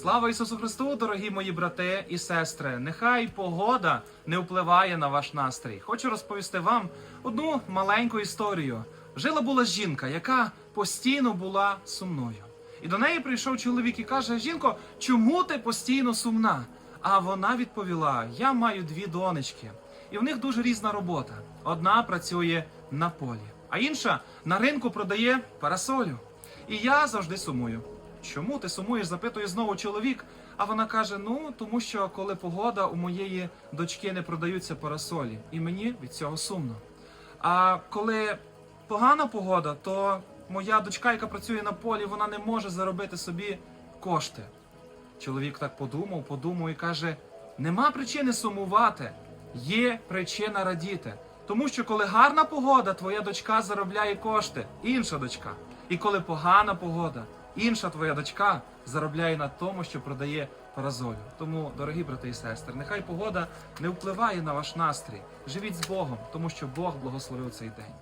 Слава Ісусу Христу, дорогі мої брати і сестри! Нехай погода не впливає на ваш настрій. Хочу розповісти вам одну маленьку історію. Жила була жінка, яка постійно була сумною. І до неї прийшов чоловік і каже: Жінко, чому ти постійно сумна? А вона відповіла: Я маю дві донечки, і в них дуже різна робота. Одна працює на полі, а інша на ринку продає парасолю. І я завжди сумую. Чому ти сумуєш? запитує знову чоловік. А вона каже: Ну, тому що коли погода у моєї дочки не продаються парасолі, і мені від цього сумно. А коли погана погода, то моя дочка, яка працює на полі, вона не може заробити собі кошти. Чоловік так подумав, подумав і каже: нема причини сумувати, є причина радіти. Тому що коли гарна погода, твоя дочка заробляє кошти, інша дочка. І коли погана погода, інша твоя дочка заробляє на тому, що продає паразолю. Тому, дорогі брати і сестри, нехай погода не впливає на ваш настрій. Живіть з Богом, тому що Бог благословив цей день.